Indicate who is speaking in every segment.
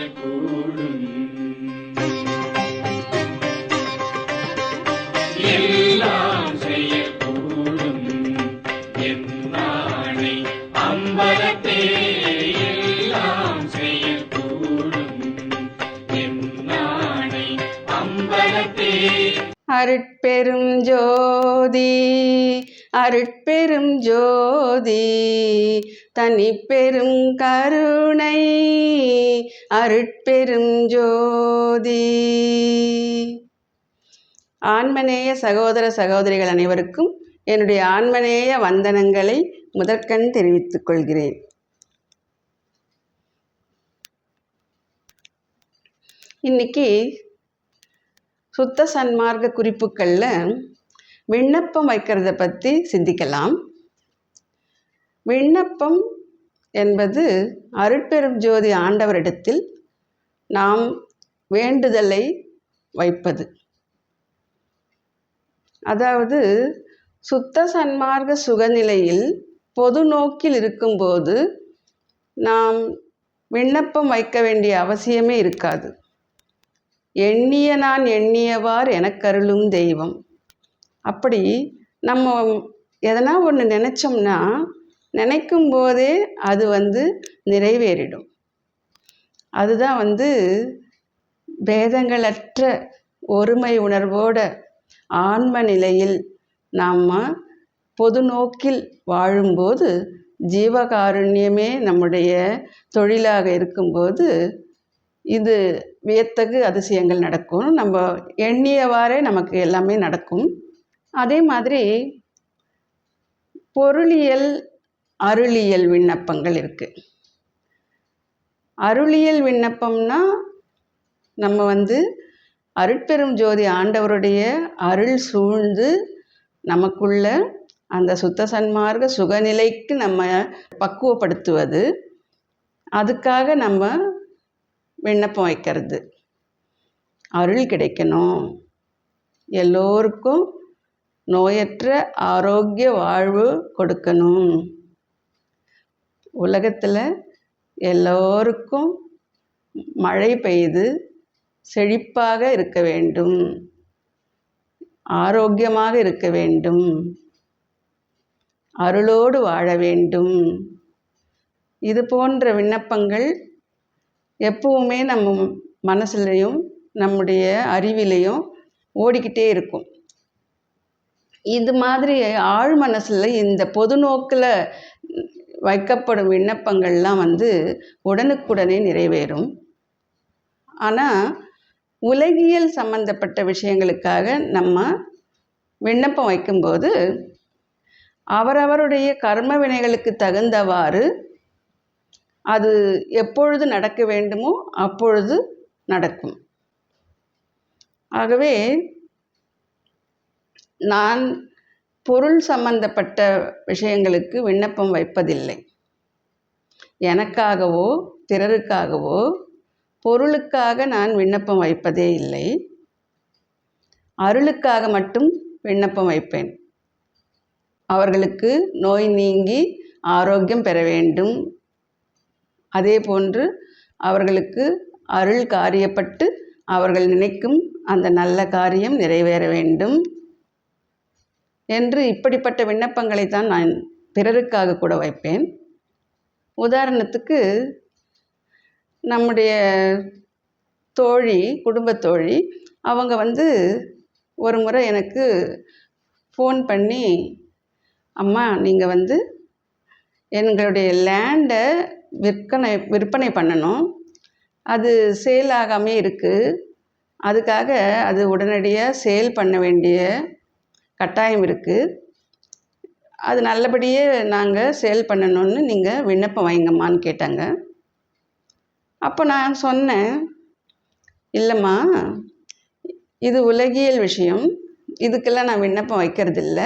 Speaker 1: செயல்கூடும் எல்லாம் செயல்கூடும் என்னானை அம்பலத்தே எல்லாம் செயல்கூடும் என்னானை அம்பலத்தே.
Speaker 2: அருட்பெரும் ஜோதி அருட்பெரும் ஜோதி தனிப்பெரும் கருணை அருட்பெரும் ஜோதி. ஆன்மநேய சகோதர சகோதரிகள் அனைவருக்கும் என்னுடைய ஆன்மநேய வந்தனங்களை முதற்கண் தெரிவித்துக் கொள்கிறேன். இன்னைக்கு சுத்த சன்மார்க்க குறிப்புகளில் விண்ணப்பம் வைக்கிறத பற்றி சிந்திக்கலாம். விண்ணப்பம் என்பது அருட்பெரும் ஜோதி ஆண்டவரிடத்தில் நாம் வேண்டுதலை வைப்பது. அதாவது சுத்த சன்மார்க்க சுகநிலையில் பொது நோக்கில் இருக்கும்போது நாம் விண்ணப்பம் வைக்க வேண்டிய அவசியமே இருக்காது. எண்ணிய நான் எண்ணியவார் எனக்கருளும் தெய்வம். அப்படி நம்ம எதனா ஒன்று நினச்சோம்னா நினைக்கும் போதே அது வந்து நிறைவேறிடும். அதுதான் வந்து பேதங்களற்ற ஒருமை உணர்வோட ஆன்ம நிலையில் நாம் பொது நோக்கில் வாழும்போது ஜீவகாருண்யமே நம்முடைய தொழிலாக இருக்கும்போது இது வியத்தகு அதிசயங்கள் நடக்கும். நம்ம எண்ணியவாறே நமக்கு எல்லாமே நடக்கும். அதே மாதிரி பொருளியல் அருளியல் விண்ணப்பங்கள் இருக்குது அருளியல் விண்ணப்பம்னா நம்ம வந்து அருட்பெரும் ஜோதி ஆண்டவருடைய அருள் சூழ்ந்து நமக்குள்ள அந்த சுத்த சன்மார்க்க சுகநிலைக்கு நம்ம பக்குவப்படுத்துவது. அதுக்காக நம்ம விண்ணப்பம் வைக்கிறது. அருள் கிடைக்கணும். எல்லோருக்கும் நோயற்ற ஆரோக்கிய வாழ்வு கொடுக்கணும். உலகத்தில் எல்லோருக்கும் மழை பெய்து செழிப்பாக இருக்க வேண்டும். ஆரோக்கியமாக இருக்க வேண்டும். அருளோடு வாழ வேண்டும். இது போன்ற விண்ணப்பங்கள் எப்பவுமே நம்ம மனசுலையும் நம்முடைய அறிவிலையும் ஓடிக்கிட்டே இருக்கும். இது மாதிரி ஆழ் மனசில் இந்த பொது நோக்கில் வைக்கப்படும் விண்ணப்பங்கள்லாம் வந்து உடனுக்குடனே நிறைவேறும். ஆனால் உலகியல் சம்பந்தப்பட்ட விஷயங்களுக்காக நம்ம விண்ணப்பம் வைக்கும்போது அவரவருடைய கர்ம வினைகளுக்கு தகுந்தவாறு அது எப்பொழுது நடக்க வேண்டுமோ அப்பொழுது நடக்கும். ஆகவே நான் பொருள் சம்பந்தப்பட்ட விஷயங்களுக்கு விண்ணப்பம் வைப்பதில்லை. எனக்காகவோ பிறருக்காகவோ பொருளுக்காக நான் விண்ணப்பம் வைப்பதே இல்லை. அருளுக்காக மட்டும் விண்ணப்பம் வைப்பேன். அவர்களுக்கு நோய் நீங்கி ஆரோக்கியம் பெற வேண்டும். அதே போன்று அவர்களுக்கு அருள் காரியப்பட்டு அவர்கள் நினைக்கும் அந்த நல்ல காரியம் நிறைவேற வேண்டும். என்று இப்படிப்பட்ட விண்ணப்பங்களை தான் நான் பிறருக்காக கூட வைப்பேன். உதாரணத்துக்கு நம்முடைய தோழி குடும்ப தோழி அவங்க வந்து ஒரு முறை எனக்கு ஃபோன் பண்ணி அம்மா நீங்கள் வந்து எங்களுடைய லேண்டை விற்பனை விற்பனை பண்ணணும். அது சேல் ஆகாமே இருக்குது அதுக்காக அது உடனடியாக சேல் பண்ண வேண்டிய கட்டாயம் இருக்குது அது நல்லபடியே நாங்கள் சேல் பண்ணணும்னு நீங்கள் விண்ணப்பம் வைங்கம்மான்னு கேட்டாங்க. அப்போ நான் சொன்னேன் இல்லைம்மா இது உலகியல் விஷயம். இதுக்கெல்லாம் நான் விண்ணப்பம் வைக்கிறதில்ல.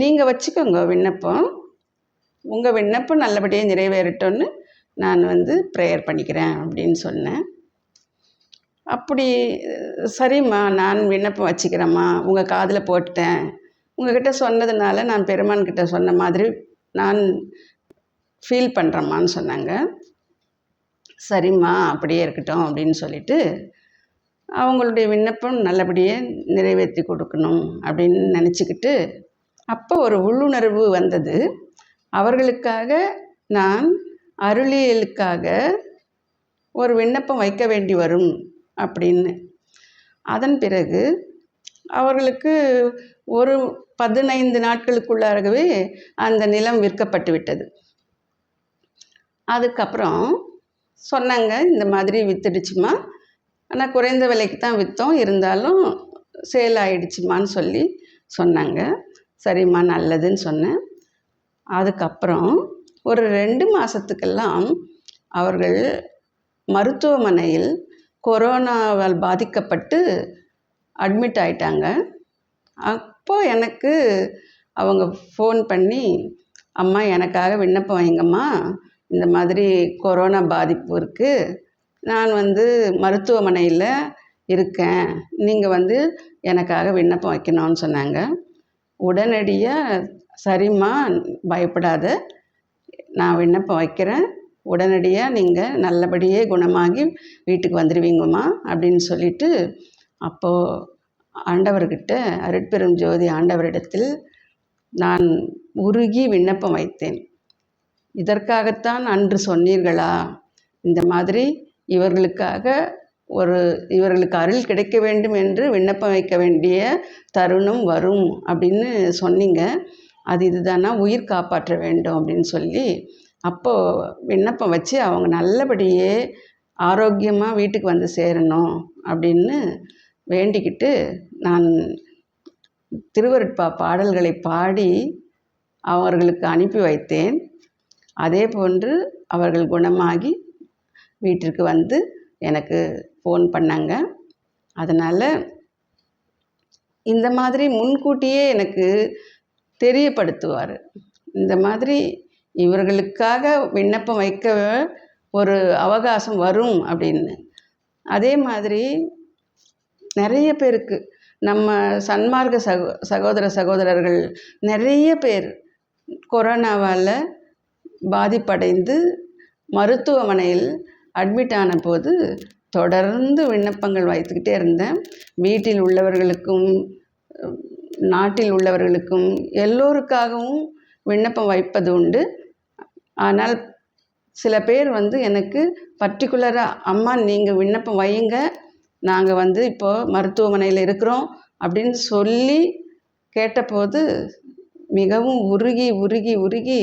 Speaker 2: நீங்கள் வச்சுக்கோங்க விண்ணப்பம். உங்கள் விண்ணப்பம் நல்லபடியாக நிறைவேறட்டும்னு நான் வந்து ப்ரேயர் பண்ணிக்கிறேன் அப்படின்னு சொன்னேன். அப்படி சரிம்மா நான் விண்ணப்பம் வச்சுக்கிறேம்மா. உங்கள் காதில் போட்டேன் உங்கள்கிட்ட சொன்னதுனால நான் பெருமான்கிட்ட சொன்ன மாதிரி நான் ஃபீல் பண்ணுறேம்மான்னு சொன்னாங்க. சரிம்மா அப்படியே இருக்கட்டும் அப்படின்னு சொல்லிட்டு அவங்களுடைய விண்ணப்பம் நல்லபடியாக நிறைவேற்றி கொடுக்கணும் அப்படின்னு நினச்சிக்கிட்டு அப்போ ஒரு உள்ளுணர்வு வந்தது. அவர்களுக்காக நான் அருளியலுக்காக ஒரு விண்ணப்பம் வைக்க வேண்டி வரும் அப்படின்னு. அதன் பிறகு அவர்களுக்கு ஒரு பதினைந்து நாட்களுக்குள்ளாகவே அந்த நிலம் விற்கப்பட்டு விட்டது. அதுக்கப்புறம் சொன்னாங்க இந்த மாதிரி வித்துடுச்சுமா. ஆனால் குறைந்த விலைக்கு தான் விற்றோம் இருந்தாலும் சேல் ஆகிடுச்சுமான்னு சொல்லி சொன்னாங்க. சரிம்மா நல்லதுன்னு சொன்னேன். அதுக்கப்புறம் ஒரு ரெண்டு மாதத்துக்கெல்லாம் அவர்கள் மருத்துவமனையில் கொரோனாவால் பாதிக்கப்பட்டு அட்மிட் ஆயிட்டாங்க. அப்போது எனக்கு அவங்க ஃபோன் பண்ணி அம்மா எனக்காக விண்ணப்பம் வைங்கம்மா. இந்த மாதிரி கொரோனா பாதிப்பு இருக்குது நான் வந்து மருத்துவமனையில் இருக்கேன். நீங்கள் வந்து எனக்காக விண்ணப்பம் வைக்கணும்னு சொன்னாங்க. உடனடியாக சரிம்மா பயப்படாத. நான் விண்ணப்பம் வைக்கிறேன். உடனடியாக நீங்கள் நல்லபடியே குணமாகி வீட்டுக்கு வந்துடுவீங்கம்மா அப்படின்னு சொல்லிட்டு அப்போது ஆண்டவர்கிட்ட அருட்பெரும் ஜோதி ஆண்டவரிடத்தில் நான் உருகி விண்ணப்பம் வைத்தேன். இதற்காகத்தான் அன்று சொன்னீர்களா? இந்த மாதிரி இவர்களுக்காக ஒரு இவர்களுக்கு அருள் கிடைக்க வேண்டும் என்று விண்ணப்பம் வைக்க வேண்டிய தருணம் வரும் அப்படின்னு சொன்னீங்க. அது இதுதானா? உயிர் காப்பாற்ற வேண்டும் அப்படின்னு சொல்லி அப்போது விண்ணப்பம் வச்சு அவங்க நல்லபடியே ஆரோக்கியமாக வீட்டுக்கு வந்து சேரணும் அப்படின்னு வேண்டிக்கிட்டு நான் திருவருட்பா பாடல்களை பாடி அவர்களுக்கு அனுப்பி வைத்தேன். அதே போன்று அவர்கள் குணமாகி வீட்டிற்கு வந்து எனக்கு ஃபோன் பண்ணாங்க. அதனால் இந்த மாதிரி முன்கூட்டியே எனக்கு தெரியப்படுத்துவார். இந்த மாதிரி இவர்களுக்காக விண்ணப்பம் வைக்க ஒரு அவகாசம் வரும் அப்படின்னு. அதே மாதிரி நிறைய பேருக்கு நம்ம சன்மார்க்க சகோ சகோதர சகோதரர்கள் நிறைய பேர் கொரோனாவால் பாதிப்படைந்து மருத்துவமனையில் அட்மிட் ஆன போது தொடர்ந்து விண்ணப்பங்கள் வைத்துக்கிட்டே இருந்தேன். வீட்டில் உள்ளவர்களுக்கும் நாட்டில் உள்ளவர்களுக்கும் எல்லோருக்காகவும் விண்ணப்பம் வைப்பது உண்டு. ஆனால் சில பேர் வந்து எனக்கு பர்டிகுலராக அம்மா நீங்கள் விண்ணப்பம் வையுங்க. நாங்கள் வந்து இப்போது மருத்துவமனையில் இருக்கிறோம் அப்படின்னு சொல்லி கேட்டபோது மிகவும் உருகி உருகி உருகி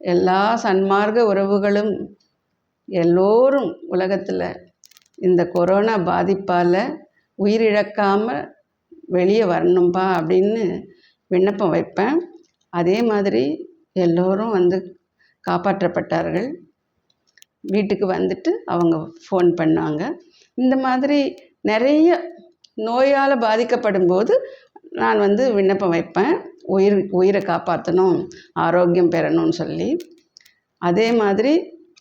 Speaker 2: எல்லா சன்மார்க்க உறவுகளும் எல்லோரும் உலகத்தில் இந்த கொரோனா பாதிப்பால் உயிரிழக்காமல் வெளியே வரணும்பா அப்படின்னு விண்ணப்பம் வைப்பேன். அதே மாதிரி எல்லோரும் வந்து காப்பாற்றப்பட்டார்கள். வீட்டுக்கு வந்துட்டு அவங்க ஃபோன் பண்ணாங்க. இந்த மாதிரி நிறைய நோயால் பாதிக்கப்படும் போது நான் வந்து விண்ணப்பம் வைப்பேன். உயிர் உயிரை காப்பாற்றணும் ஆரோக்கியம் பெறணும்னு சொல்லி. அதே மாதிரி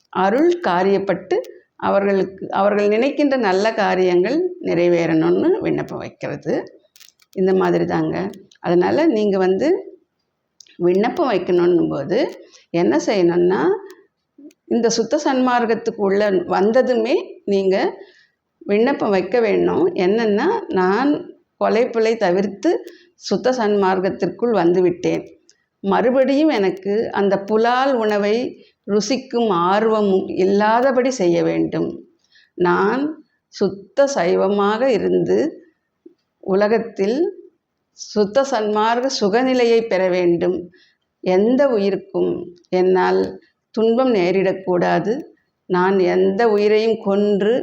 Speaker 2: அருள் காரியப்பட்டு அவர்களுக்கு அவர்கள் நினைக்கின்ற நல்ல காரியங்கள் நிறைவேறணும்னு விண்ணப்பம் வைக்கிறது. இந்த மாதிரி தாங்க. அதனால் நீங்கள் வந்து விண்ணப்பம் வைக்கணும் போது என்ன செய்யணும்னா இந்த சுத்த சன்மார்க்கத்துக்கு உள்ள வந்ததுமே நீங்கள் விண்ணப்பம் வைக்க வேணும். என்னென்னா நான் கொலைப்பிழை தவிர்த்து சுத்த சன்மார்க்கத்திற்குள் வந்துவிட்டேன் மறுபடியும் எனக்கு அந்த புலால் உணவை ருசிக்கும் ஆர்வமும் இல்லாதபடி செய்ய வேண்டும். நான் சுத்த சைவமாக இருந்து உலகத்தில் சுத்த சன்மார்க்க சுகநிலையை பெற வேண்டும். எந்த உயிருக்கும் என்னால் துன்பம் நேரிடக்கூடாது. நான் எந்த உயிரையும் கொன்று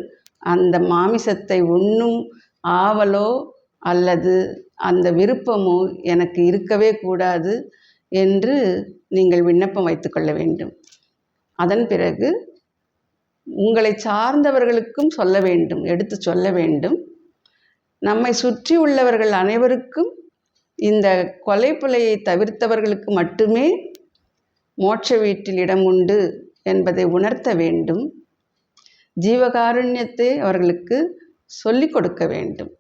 Speaker 2: அந்த மாமிசத்தை உண்ணும் ஆவலோ அல்லது அந்த விருப்பமோ எனக்கு இருக்கவே கூடாது என்று நீங்கள் விண்ணப்பம் வைத்துக்கொள்ள வேண்டும். அதன் பிறகு உங்களை சார்ந்தவர்களுக்கும் சொல்ல வேண்டும் எடுத்து சொல்ல வேண்டும். நம்மை சுற்றி உள்ளவர்கள் அனைவருக்கும் இந்த கொலைப்புலையை தவிர்த்தவர்களுக்கு மட்டுமே மோட்ச வீட்டில் இடம் உண்டு என்பதை உணர்த்த வேண்டும். ஜீவகாருண்யத்தை அவர்களுக்கு சொல்லிக் கொடுக்க வேண்டும்.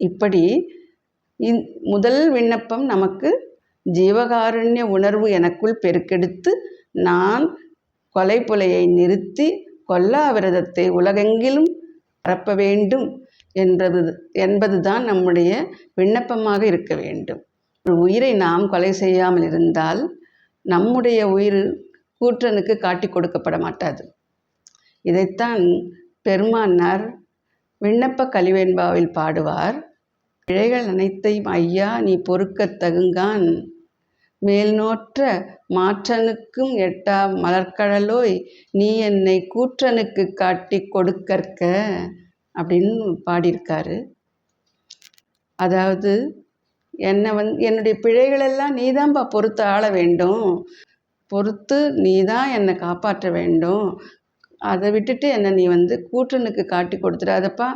Speaker 2: இப்படி இந் முதல் விண்ணப்பம் நமக்கு ஜீவகாருண்ய உணர்வு எனக்குள் பெருக்கெடுத்து நான் கொலை புலையை நிறுத்தி கொல்லா விரதத்தை உலகெங்கிலும் பரப்ப வேண்டும். என்பது என்பதுதான் நம்முடைய விண்ணப்பமாக இருக்க வேண்டும். ஒரு உயிரை நாம் கொலை செய்யாமல் இருந்தால் நம்முடைய உயிர் கூற்றனுக்கு காட்டி கொடுக்கப்பட மாட்டாது. இதைத்தான் பெருமானார் விண்ணப்ப கலிவெண்பாவில் பாடுவார். பிழைகள் அனைத்தையும் ஐயா நீ பொறுக்கத் தகுங்கான் மேல்நோற்ற மாற்றனுக்கும் எட்டா மலர்க்கடலோய் நீ என்னை கூற்றனுக்கு காட்டி கொடுக்கற்க. அப்படின்னு பாடியிருக்காரு. அதாவது என்னை வந்து என்னுடைய பிழைகளெல்லாம் நீ தான்ப்பா பொறுத்து ஆள வேண்டும். பொறுத்து நீ தான் என்னை காப்பாற்ற வேண்டும். அதை விட்டுட்டு என்னை நீ வந்து கூற்றனுக்கு காட்டி கொடுத்துடாதப்பா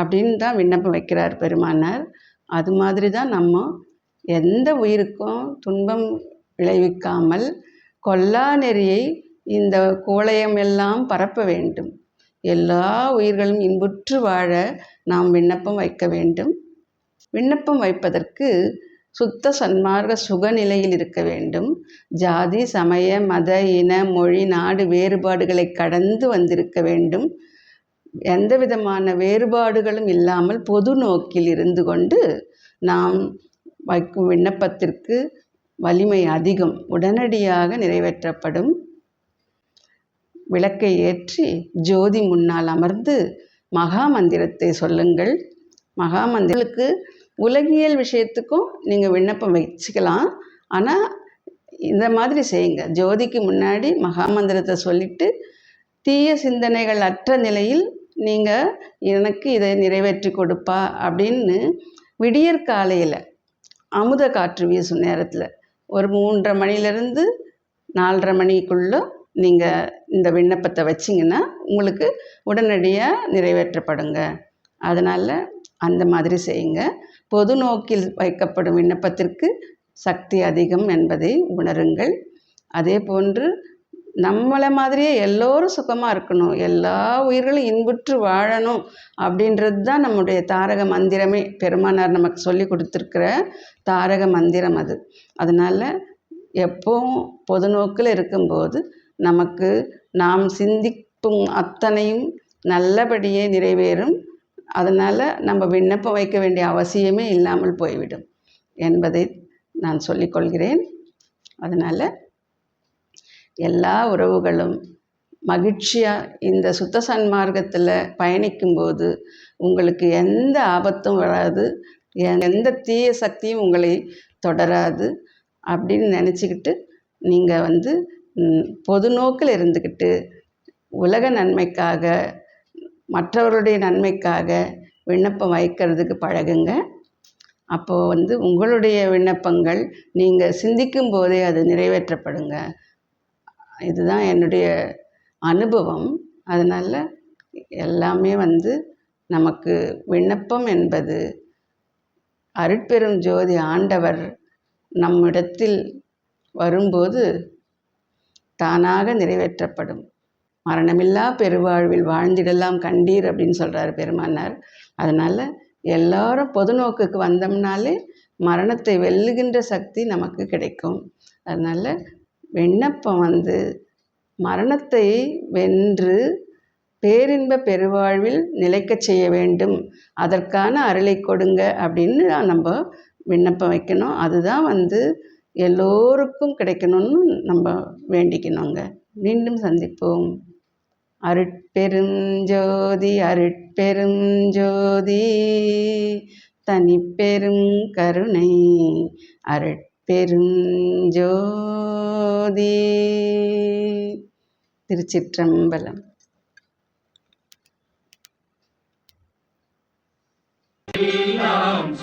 Speaker 2: அப்படின்னு தான் விண்ணப்பம் வைக்கிறார் பெருமானார். அது மாதிரி தான் நம்ம எந்த உயிருக்கும் துன்பம் விளைவிக்காமல் கொல்லா நெறியை இந்த கோளையம் எல்லாம் பரப்ப வேண்டும். எல்லா உயிர்களும் இன்புற்று வாழ நாம் விண்ணப்பம் வைக்க வேண்டும். விண்ணப்பம் வைப்பதற்கு சுத்த சன்மார்க்க சுகநிலையில் இருக்க வேண்டும். ஜாதி சமய மத இன மொழி நாடு வேறுபாடுகளை கடந்து வந்திருக்க வேண்டும். எந்த விதமான வேறுபாடுகளும் இல்லாமல் பொது நோக்கில் இருந்து கொண்டு நாம் வைக்கும் விண்ணப்பத்திற்கு வலிமை அதிகம். உடனடியாக நிறைவேற்றப்படும். விளக்கை ஏற்றி ஜோதி முன்னால் அமர்ந்து மகா மந்திரத்தை சொல்லுங்கள். மகாமந்திரங்களுக்கு உலகியல் விஷயத்துக்கும் நீங்கள் விண்ணப்பம் வச்சுக்கலாம். ஆனால் இந்த மாதிரி செய்யுங்க. ஜோதிக்கு முன்னாடி மகா மந்திரத்தை சொல்லிட்டு தீய சிந்தனைகள் அற்ற நிலையில் நீங்கள் எனக்கு இதை நிறைவேற்றி கொடுப்பா அப்படின்னு விடியற் காலையில் அமுத காற்று வீசும் நேரத்தில் ஒரு மூன்றரை மணிலேருந்து நாலரை மணிக்குள்ளே நீங்கள் இந்த விண்ணப்பத்தை வச்சிங்கன்னா உங்களுக்கு உடனடியாக நிறைவேற்றப்படுங்க. அதனால் அந்த மாதிரி செய்யுங்க. பொது நோக்கில் வைக்கப்படும் விண்ணப்பத்திற்கு சக்தி அதிகம் என்பதை உணருங்கள். அதே போன்று நம்மளை மாதிரியே எல்லோரும் சுகமாக இருக்கணும். எல்லா உயிர்களும் இன்புற்று வாழணும் அப்படின்றது தான் நம்முடைய தாரக மந்திரமே. பெருமானார் நமக்கு சொல்லி கொடுத்துருக்கிற தாரக மந்திரம் அது. அதனால் எப்போவும் பொது நோக்கில் இருக்கும்போது நமக்கு நாம் சிந்திக்கும் அத்தனையும் நல்லபடியே நிறைவேறும். அதனால் நம்ம விண்ணப்பம் வைக்க வேண்டிய அவசியமே இல்லாமல் போய்விடும் என்பதை நான் சொல்லிக்கொள்கிறேன் அதனால் எல்லா உறவுகளும் மகிழ்ச்சியாக இந்த சுத்த சன்மார்க்கத்தில் பயணிக்கும்போது உங்களுக்கு எந்த ஆபத்தும் வராது. எந்த தீய சக்தியும் உங்களை தொடராது. அப்படின்னு நினச்சிக்கிட்டு நீங்கள் வந்து பொது நோக்கில் இருந்துக்கிட்டு உலக நன்மைக்காக மற்றவர்களுடைய நன்மைக்காக விண்ணப்பம் வைக்கிறதுக்கு பழகுங்க. அப்போது வந்து உங்களுடைய விண்ணப்பங்கள் நீங்கள் சிந்திக்கும் போதே அது நிறைவேற்றப்படுங்க. இதுதான் என்னுடைய அனுபவம். அதனால் எல்லாமே வந்து நமக்கு விண்ணப்பம் என்பது அருட்பெரும் ஜோதி ஆண்டவர் நம்மிடத்தில் வரும்போது தானாக நிறைவேற்றப்படும். மரணமில்லா பெருவாழ்வில் வாழ்ந்திடலாம் கண்டீர் அப்படின்னு சொல்கிறார் பெருமானார். அதனால் எல்லாரும் பொது நோக்குக்கு வந்தோம்னாலே மரணத்தை வெல்லுகின்ற சக்தி நமக்கு கிடைக்கும். அதனால் விண்ணப்பம் வந்து மரணத்தை வென்று பேரின்ப பெருவாழ்வில் நிலைக்கச் செய்ய வேண்டும். அதற்கான அருளை கொடுங்க அப்படின்னு நம்ம விண்ணப்பம் வைக்கணும். அதுதான் வந்து எல்லோருக்கும் கிடைக்கணும்னு நம்ம வேண்டிக்கணுங்க. மீண்டும் சந்திப்போம். அருட்பெருஞ்சோதி அருட்பெருஞ்சோதி தனிப்பெரும் கருணை அருட்பெருஞ்சோதி. திருச்சிற்றம்பலம்.
Speaker 1: எல்லாம்